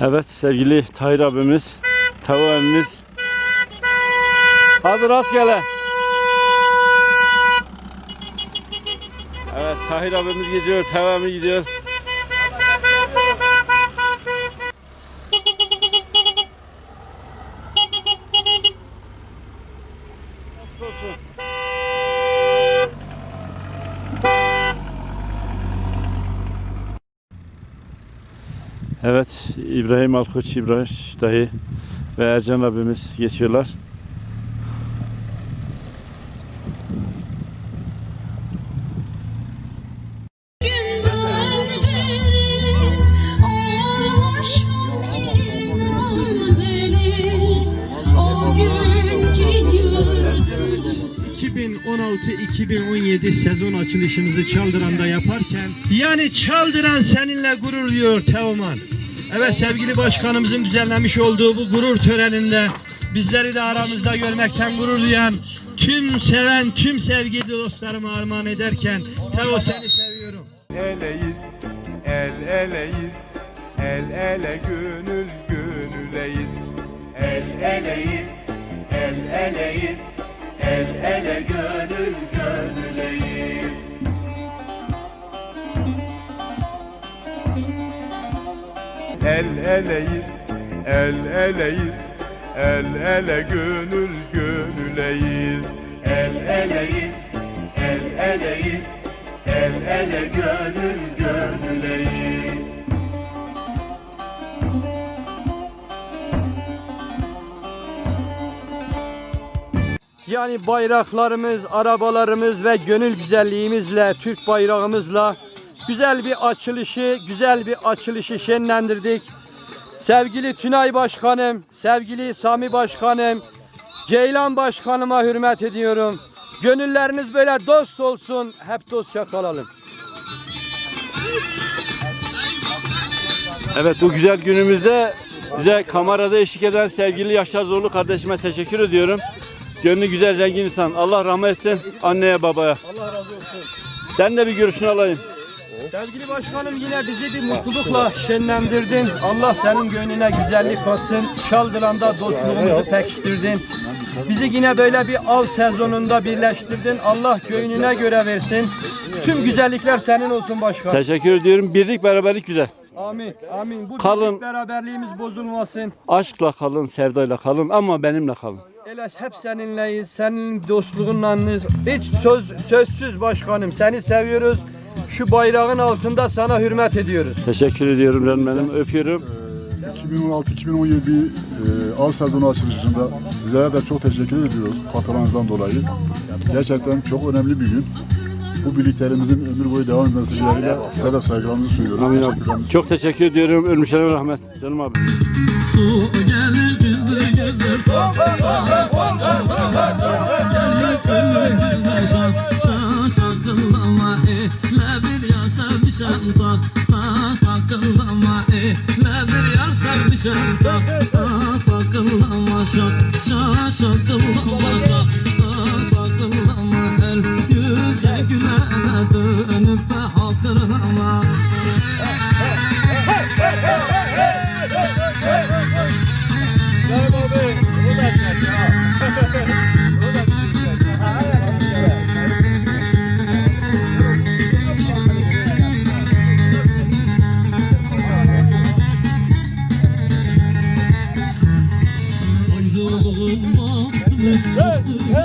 Evet sevgili Tahir abimiz, Tavu abimiz. Hadi rastgele. Evet Tahir abimiz gidiyor, Tavu abimiz gidiyor. Açık olsun. Evet, İbrahim Alkoç, İbrahim dayı ve Ercan abimiz geçiyorlar. Günden beri aşığım deli O günkü gördüm 2016-2017 sezon açılışımızı Çaldıran'da yaparken yani Çaldıran seninle gurur diyor Teoman. Evet sevgili başkanımızın düzenlemiş olduğu bu gurur töreninde bizleri de aramızda görmekten gurur duyan tüm seven tüm sevgili dostlarıma armağan ederken Teo seni seviyorum. eleyiz, el eleyiz, el ele gönül gönüleyiz. El eleyiz, el eleyiz, El eleyiz, el eleyiz, el ele gönül gönüleyiz. El eleyiz, el eleyiz, el ele gönül gönüleyiz. Yani bayraklarımız, arabalarımız ve gönül güzelliğimizle, Türk bayrağımızla güzel bir açılışı, güzel bir açılışı şenlendirdik. Sevgili Tünay Başkanım, sevgili Sami Başkanım, Ceylan Başkanıma hürmet ediyorum. Gönülleriniz böyle dost olsun, hep dostça kalalım. Evet bu güzel günümüzde bize kamerada eşlik eden sevgili Yaşar Zorlu kardeşime teşekkür ediyorum. Gönlü güzel zengin insan. Allah rahmet etsin anneye babaya. Allah razı olsun. Sen de bir görüşünü alayım. Sevgili başkanım yine bizi bir mutlulukla şenlendirdin. Allah senin gönlüne güzellik katsın. Çaldıran'da dostluğumuzu pekiştirdin. Bizi yine böyle bir av sezonunda birleştirdin. Allah gönlüne göre versin. Tüm güzellikler senin olsun başkan. Teşekkür ediyorum. Birlik beraberlik güzel. Amin. Amin. Bu Kalın. birlik beraberliğimiz bozulmasın. Aşkla kalın, sevdayla kalın ama benimle kalın. Ele hep seninleyiz. Senin dostluğunlanız. Hiç söz sözsüz başkanım. Seni seviyoruz. Şu bayrağın altında sana hürmet ediyoruz. Teşekkür ediyorum canım benim. Öpüyorum. 2016-2017 e, av sezonu açılışında sizlere de çok teşekkür ediyoruz katılarınızdan dolayı. Gerçekten çok önemli bir gün. Bu birliklerimizin ömür boyu devam etmesi dileğiyle size de saygılarımızı sunuyoruz. Amin abi. Teşekkürlerimizi Çok teşekkür ediyorum. Ölmüşlere rahmet. Canım abi. Su gelir güldür güldür eyle bir yar sevmişem tak Tak takıllama eyle bir yar sevmişem tak Tak takıllama şak Şan şakıllama tak Tak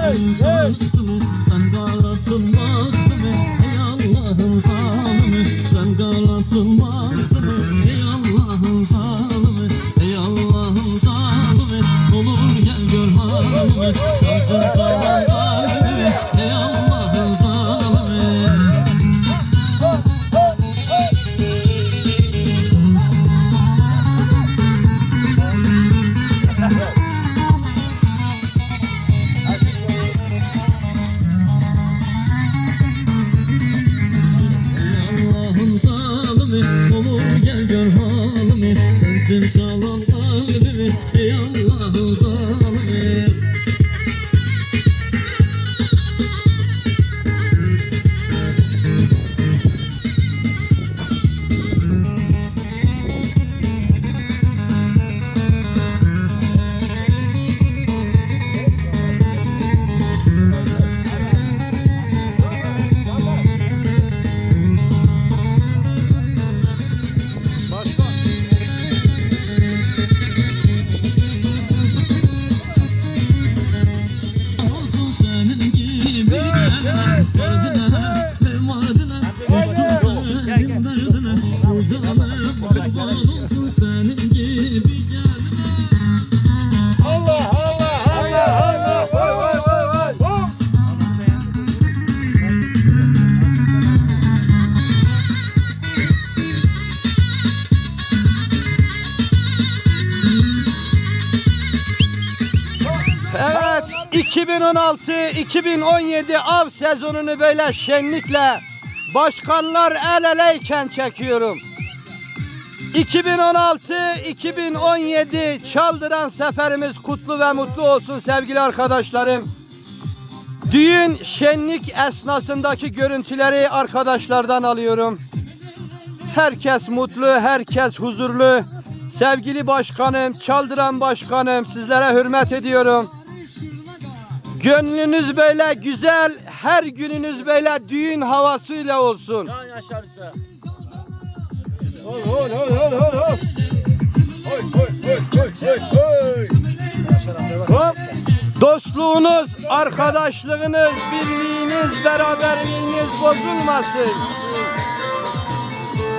Sen galatın baktı mı Ey Allah'ın zalimi 2016-2017 av sezonunu böyle şenlikle başkanlar el eleyken çekiyorum. 2016-2017 Çaldıran seferimiz kutlu ve mutlu olsun sevgili arkadaşlarım. Düğün şenlik esnasındaki görüntüleri arkadaşlardan alıyorum. Herkes mutlu, herkes huzurlu. Sevgili başkanım, Çaldıran başkanım sizlere hürmet ediyorum. Gönlünüz böyle güzel, her gününüz böyle düğün havasıyla olsun. Hop. Dostluğunuz, arkadaşlığınız, birliğiniz, beraberliğiniz bozulmasın.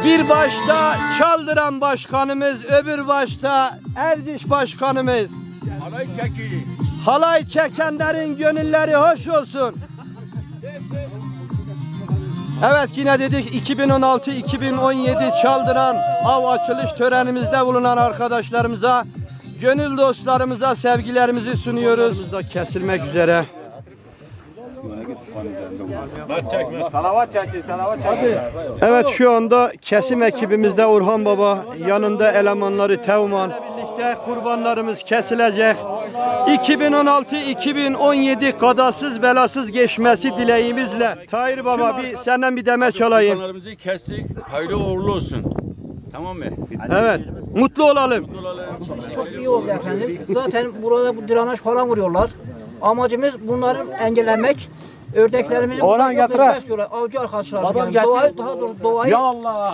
Bir başta Çaldıran başkanımız, öbür başta Erdiş başkanımız. Halay çekenlerin gönülleri hoş olsun. Evet yine dedik 2016-2017 Çaldıran av açılış törenimizde bulunan arkadaşlarımıza, gönül dostlarımıza sevgilerimizi sunuyoruz. Da kesilmek üzere. Evet şu anda kesim ekibimizde Orhan Baba, yanında elemanları Tevman. Birlikte kurbanlarımız kesilecek. 2016-2017 kadasız belasız geçmesi dileğimizle. Tahir Baba bir senden bir demeç alayım. Kurbanlarımızı kestik. Hayırlı uğurlu olsun. Tamam mı? Evet. Mutlu olalım. Çok iyi oldu efendim. Zaten burada bu direnaj falan vuruyorlar. Amacımız bunların engellemek. Ördeklerimizi Orhan yok etmek istiyorlar. Avcı arkadaşlar. Yani doğayı, daha doğrusu doğayı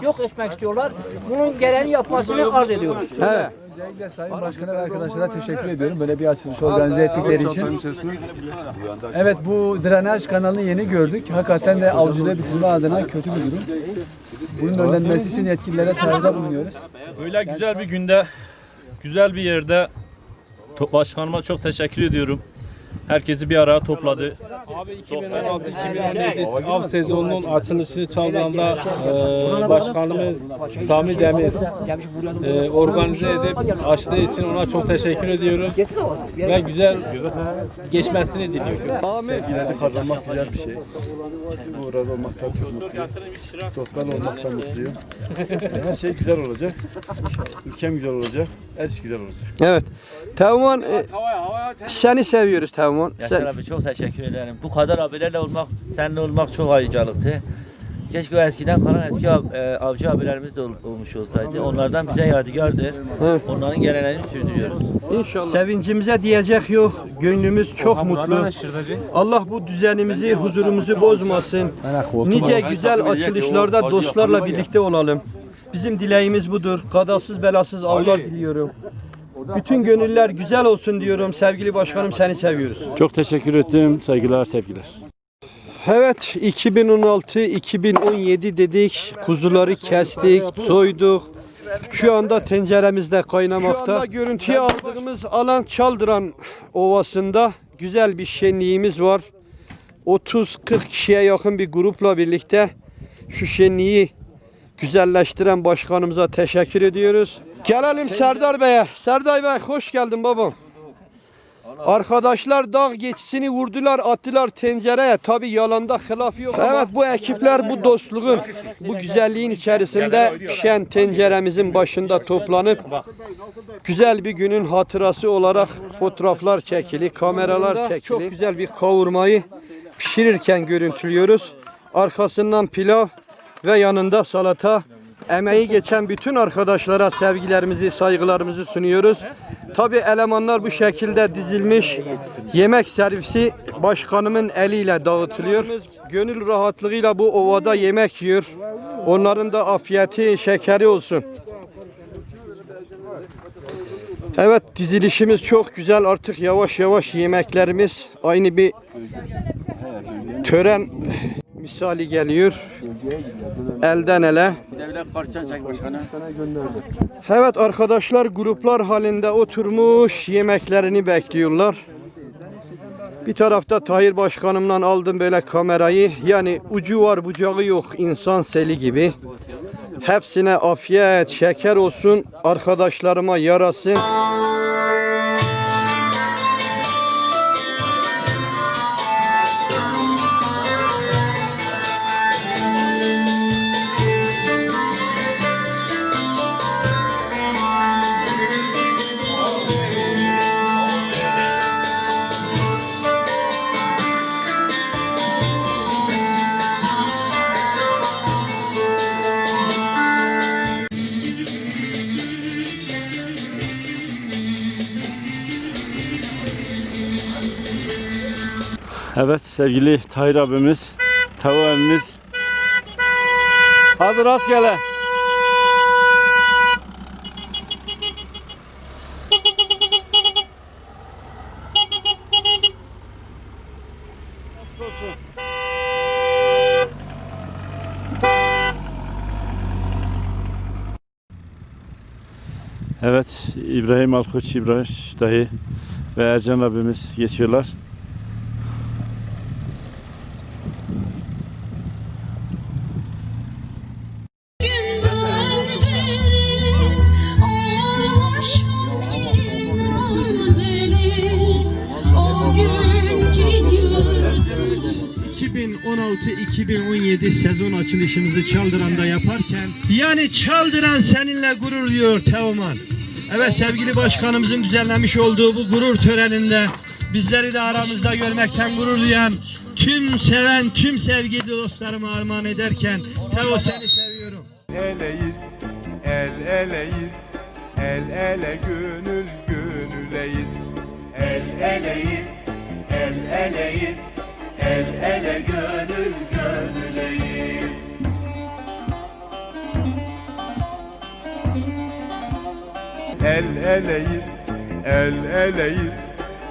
yok etmek istiyorlar. Bunun gereğini yapmasını arz ediyoruz. Evet. Öncelikle Sayın Başkan'a ve arkadaşlara teşekkür ediyorum böyle bir açılış organize ettikleri için. Evet bu drenaj kanalını yeni gördük. Hakikaten de avcılığı bitirme adına kötü bir durum. Bunun önlenmesi için yetkililere çağrıda bulunuyoruz. Böyle güzel bir günde, güzel bir yerde to- başkanıma çok teşekkür ediyorum. Herkesi bir araya topladı. Abi 2016-2017 av sezonunun açılışını Çaldıran'da e, başkanımız Sami Demir e, organize edip açtığı için ona çok teşekkür ediyoruz. Ve güzel geçmesini diliyorum. Amin. kazanmak güzel bir şey. Burada olmaktan çok mutluyum. Sohbet olmaktan mutluyum. Her şey güzel olacak. Ülkem güzel olacak. Her şey güzel olacak. Evet. Teoman e, seni seviyoruz Teoman. Yaşar Sen, abi çok teşekkür ederim. Bu kadar abilerle olmak, seninle olmak çok ayrıcalıktı. Keşke o eskiden kalan eski ab- e, avcı abilerimiz de ol- olmuş olsaydı. Onlardan bize yadigardır. Evet. Onların geleneğini sürdürüyoruz. İnşallah. Sevincimize diyecek yok. Gönlümüz çok mutlu. Allah bu düzenimizi, huzurumuzu bozmasın. Nice güzel açılışlarda dostlarla birlikte olalım. Bizim dileğimiz budur. Kadasız belasız avlar diliyorum. Bütün gönüller güzel olsun diyorum. Sevgili başkanım seni seviyoruz. Çok teşekkür ettim. Saygılar, sevgiler. Evet 2016-2017 dedik. Kuzuları kestik, soyduk. Şu anda tenceremizde kaynamakta. Şu anda görüntüye aldığımız alan Çaldıran Ovası'nda güzel bir şenliğimiz var. 30-40 kişiye yakın bir grupla birlikte şu şenliği güzelleştiren başkanımıza teşekkür ediyoruz. Gelelim Serdar Bey'e. Serdar Bey hoş geldin babam. Arkadaşlar dağ geçisini vurdular attılar tencereye. Tabi yalanda hilaf yok. Evet bu ekipler bu dostluğun, bu güzelliğin içerisinde pişen tenceremizin başında toplanıp güzel bir günün hatırası olarak fotoğraflar çekili, kameralar çekili. Çok güzel bir kavurmayı pişirirken görüntülüyoruz. Arkasından pilav ve yanında salata. Emeği geçen bütün arkadaşlara sevgilerimizi, saygılarımızı sunuyoruz. Tabi elemanlar bu şekilde dizilmiş. Yemek servisi başkanımın eliyle dağıtılıyor. Gönül rahatlığıyla bu ovada yemek yiyor. Onların da afiyeti, şekeri olsun. Evet dizilişimiz çok güzel. Artık yavaş yavaş yemeklerimiz aynı bir tören misali geliyor. Elden ele. Evet arkadaşlar gruplar halinde oturmuş yemeklerini bekliyorlar. Bir tarafta Tahir Başkanımdan aldım böyle kamerayı. Yani ucu var bucağı yok insan seli gibi. Hepsine afiyet, şeker olsun. Arkadaşlarıma yarasın. Evet sevgili Tahir abimiz, Tavu abimiz. Hadi rastgele. Evet, İbrahim Alkoç, İbrahim dayı ve Ercan abimiz geçiyorlar. 2016-2017 sezon açılışımızı Çaldıran'da yaparken yani Çaldıran seninle gurur diyor Teoman. Evet sevgili başkanımızın düzenlemiş olduğu bu gurur töreninde bizleri de aramızda görmekten gurur duyan tüm seven tüm sevgili dostlarıma armağan ederken Teo seni seviyorum. eleyiz, el eleyiz, el ele gönül gönüleyiz. El eleyiz, el eleyiz, el ele gönül gönüleyiz. El eleyiz, el eleyiz,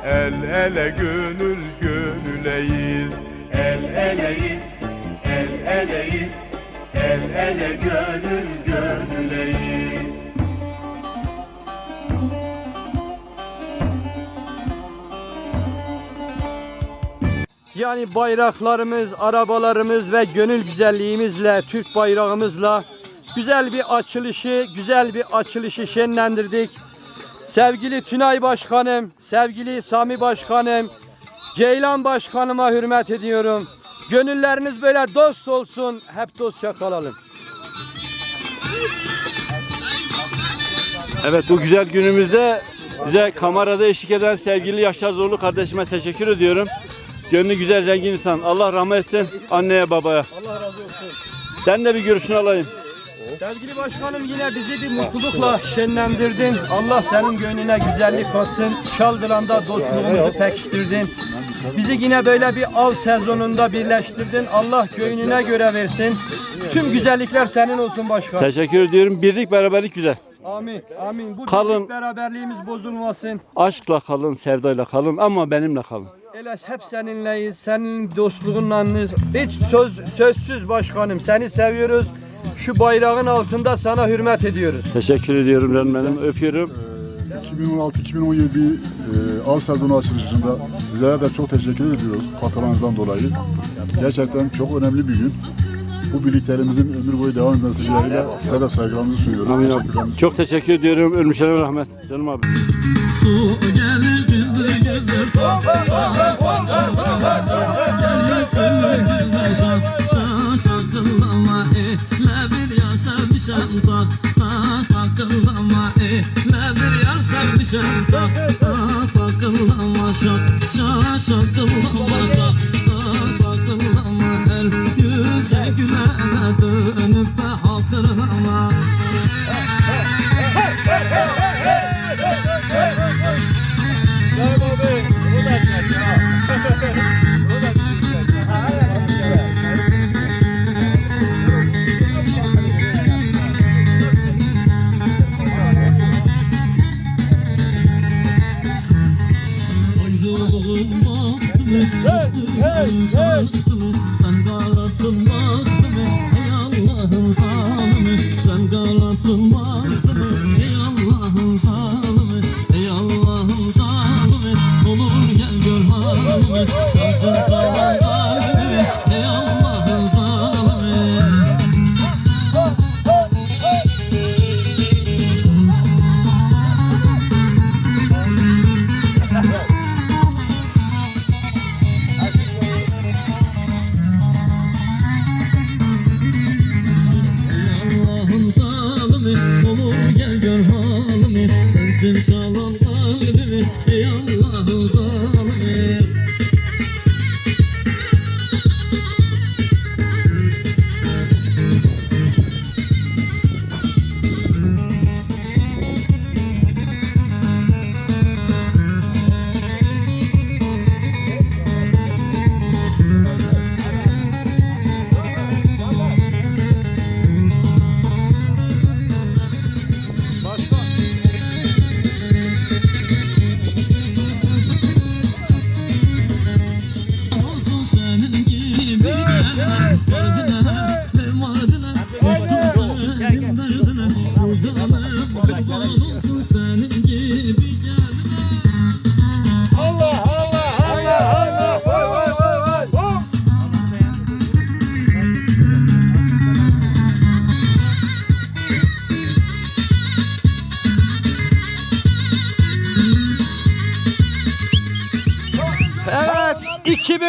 el ele gönül gönüleyiz. El eleyiz, el eleyiz, el ele gönül gönüleyiz. Yani bayraklarımız, arabalarımız ve gönül güzelliğimizle, Türk bayrağımızla güzel bir açılışı, güzel bir açılışı şenlendirdik. Sevgili Tünay Başkanım, sevgili Sami Başkanım, Ceylan Başkanıma hürmet ediyorum. Gönülleriniz böyle dost olsun, hep dostça kalalım. Evet bu güzel günümüzde bize kamerada eşlik eden sevgili Yaşar Zorlu kardeşime teşekkür ediyorum. Gönlü güzel zengin insan. Allah rahmet etsin anneye babaya. Allah razı olsun. Sen de bir görüşünü alayım. Sevgili başkanım yine bizi bir mutlulukla şenlendirdin. Allah senin gönlüne güzellik katsın. Çaldıran'da dostluğumuzu pekiştirdin. Bizi yine böyle bir av sezonunda birleştirdin. Allah köyününe göre versin. Tüm güzellikler senin olsun başkan. Teşekkür ediyorum. Birlik beraberlik güzel. Amin. Amin. Bu Kalın. birlik beraberliğimiz bozulmasın. Aşkla kalın, sevdayla kalın ama benimle kalın. Eles hep seninleyiz. Senin dostluğunlanız. Hiç söz sözsüz başkanım. Seni seviyoruz. Şu bayrağın altında sana hürmet ediyoruz. Teşekkür ediyorum canım benim. Öpüyorum. 2016-2017 e, av sezonu açılışında sizlere de çok teşekkür ediyoruz katılarınızdan dolayı. Gerçekten çok önemli bir gün. Bu birliklerimizin ömür boyu devam etmesi dileğiyle size de saygılarımızı sunuyoruz. Amin abi. Çok teşekkür ediyorum. Ölmüşlere rahmet. Canım abi. Su gelir güldür güldür bir yar sevmişem tak tak bir yar sevmişem tak tak takıllama Şak şak şakıllama tak yüze gülene dönüp de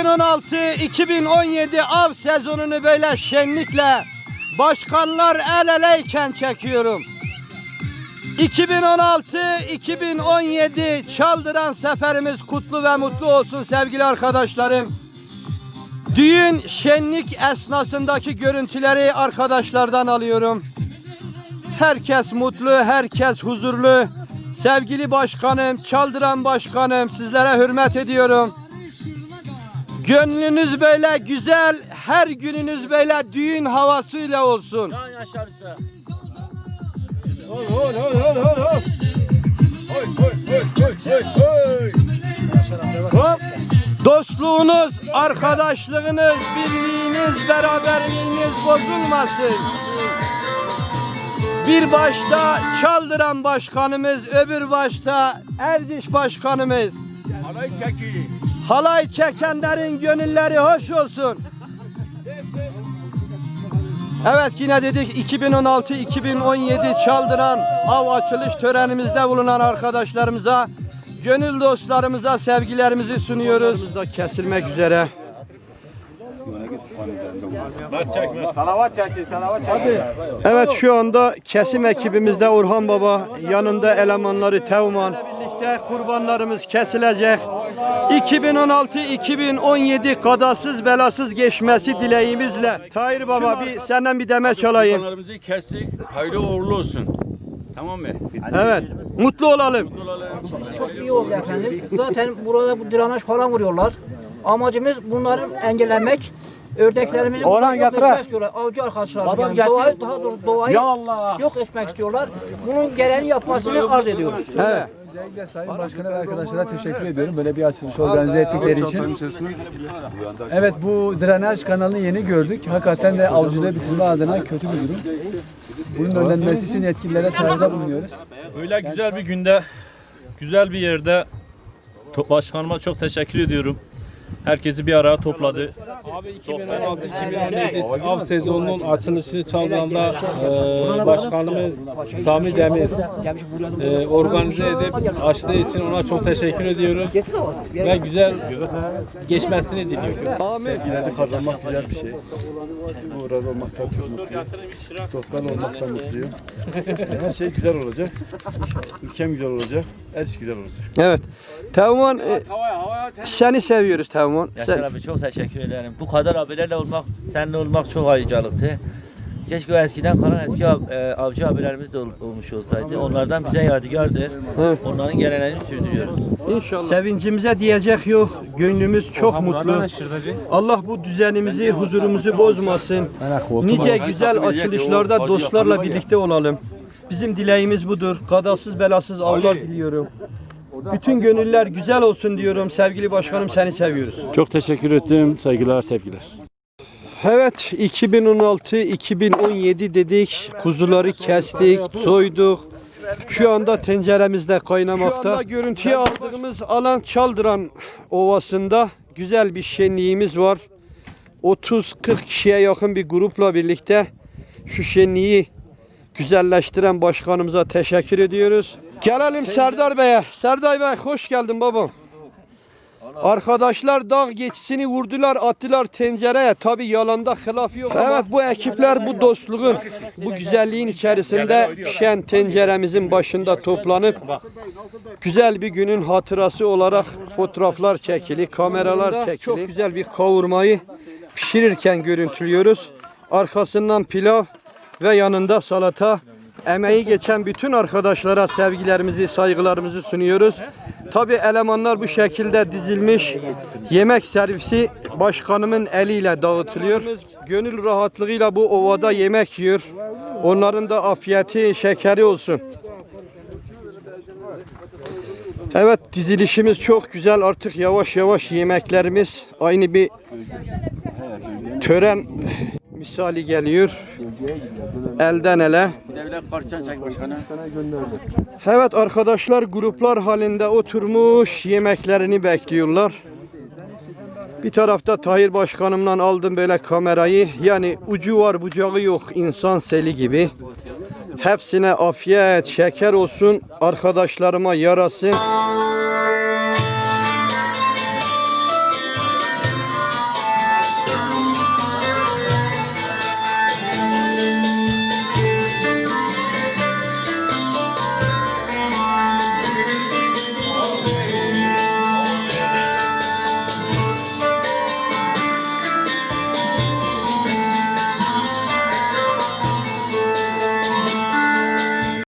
2016-2017 av sezonunu böyle şenlikle başkanlar el eleyken çekiyorum. 2016-2017 Çaldıran seferimiz kutlu ve mutlu olsun sevgili arkadaşlarım. Düğün şenlik esnasındaki görüntüleri arkadaşlardan alıyorum. Herkes mutlu, herkes huzurlu. Sevgili başkanım, Çaldıran başkanım sizlere hürmet ediyorum. Gönlünüz böyle güzel, her gününüz böyle düğün havasıyla olsun. Hop. Dostluğunuz, arkadaşlığınız, birliğiniz, beraberliğiniz bozulmasın. Bir başta Çaldıran başkanımız, öbür başta Erdiş başkanımız. Halay çekenlerin gönülleri hoş olsun. Evet yine dedik 2016-2017 Çaldıran av açılış törenimizde bulunan arkadaşlarımıza, gönül dostlarımıza sevgilerimizi sunuyoruz. Da kesilmek üzere. Evet şu anda kesim ekibimizde Orhan Baba, yanında elemanları Tevman. Birlikte kurbanlarımız kesilecek. 2016-2017 kadasız belasız geçmesi dileğimizle. Tahir Baba bir senden bir demet çalayım. Kurbanlarımızı kestik. Hayırlı uğurlu olsun. Tamam mı? Evet. Mutlu olalım. Çok iyi oldu efendim. Zaten burada bu drenaj falan vuruyorlar. Amacımız bunların engellemek. Ördeklerimizi Orhan yok etmek istiyorlar. Avcı arkadaşlar yani doğayı daha doğrusu doğayı yok etmek istiyorlar. Bunun gereğini yapmasını arz ediyoruz. Evet. Öncelikle Sayın Başkan'a ve arkadaşlara teşekkür ediyorum. Böyle bir açılış organize ettikleri için. Evet bu drenaj kanalını yeni gördük. Hakikaten de avcılığı bitirme adına kötü bir durum. Bunun önlenmesi için yetkililere çağrıda bulunuyoruz. Böyle güzel bir günde, güzel bir yerde to- başkanıma çok teşekkür ediyorum. Herkesi bir araya topladı. Abi 2016-2017 av sezonunun açılışını Çaldıran'da e, başkanımız Sami Demir e, organize edip açtığı için ona çok teşekkür ediyoruz. Ve güzel geçmesini diliyorum. Amin. kazanmak güzel bir şey. Burada olmaktan çok mutluyum. Sokaktan olmaktan mutluyum. Her şey güzel olacak. Ülkem güzel olacak. Her şey güzel olacak. Evet. Teoman e, seni seviyoruz Teoman. Yaşar Sen, abi çok teşekkür ederim. Bu kadar abilerle olmak, seninle olmak çok ayrıcalıktı. Keşke o eskiden kalan eski av- e, avcı abilerimiz de ol- olmuş olsaydı. Onlardan bize yadigardır. Evet. Onların geleneğini sürdürüyoruz. İnşallah. Sevincimize diyecek yok. Gönlümüz çok mutlu. Allah bu düzenimizi, huzurumuzu bozmasın. Nice güzel açılışlarda dostlarla birlikte olalım. Bizim dileğimiz budur. Kadasız belasız avlar diliyorum. Bütün gönüller güzel olsun diyorum. Sevgili başkanım seni seviyoruz. Çok teşekkür ettim. Saygılar, sevgiler. Evet 2016-2017 dedik. Kuzuları kestik, soyduk. Şu anda tenceremizde kaynamakta. Şu anda görüntüye aldığımız alan Çaldıran Ovası'nda güzel bir şenliğimiz var. 30-40 kişiye yakın bir grupla birlikte şu şenliği güzelleştiren başkanımıza teşekkür ediyoruz. Gelelim Serdar Bey'e. Serdar Bey hoş geldin babam. Arkadaşlar dağ geçisini vurdular, attılar tencereye. Tabi yalanda hilaf yok. Evet bu ekipler bu dostluğun, bu güzelliğin içerisinde pişen tenceremizin başında toplanıp güzel bir günün hatırası olarak fotoğraflar çekili, kameralar çekili. Çok güzel bir kavurmayı pişirirken görüntülüyoruz. Arkasından pilav ve yanında salata. Emeği geçen bütün arkadaşlara sevgilerimizi, saygılarımızı sunuyoruz. Tabi elemanlar bu şekilde dizilmiş. Yemek servisi başkanımın eliyle dağıtılıyor. Gönül rahatlığıyla bu ovada yemek yiyor. Onların da afiyeti, şekeri olsun. Evet dizilişimiz çok güzel. Artık yavaş yavaş yemeklerimiz aynı bir tören misali geliyor. Elden ele. Evet arkadaşlar gruplar halinde oturmuş yemeklerini bekliyorlar. Bir tarafta Tahir Başkanımdan aldım böyle kamerayı. Yani ucu var bucağı yok insan seli gibi. Hepsine afiyet, şeker olsun. Arkadaşlarıma yarasın.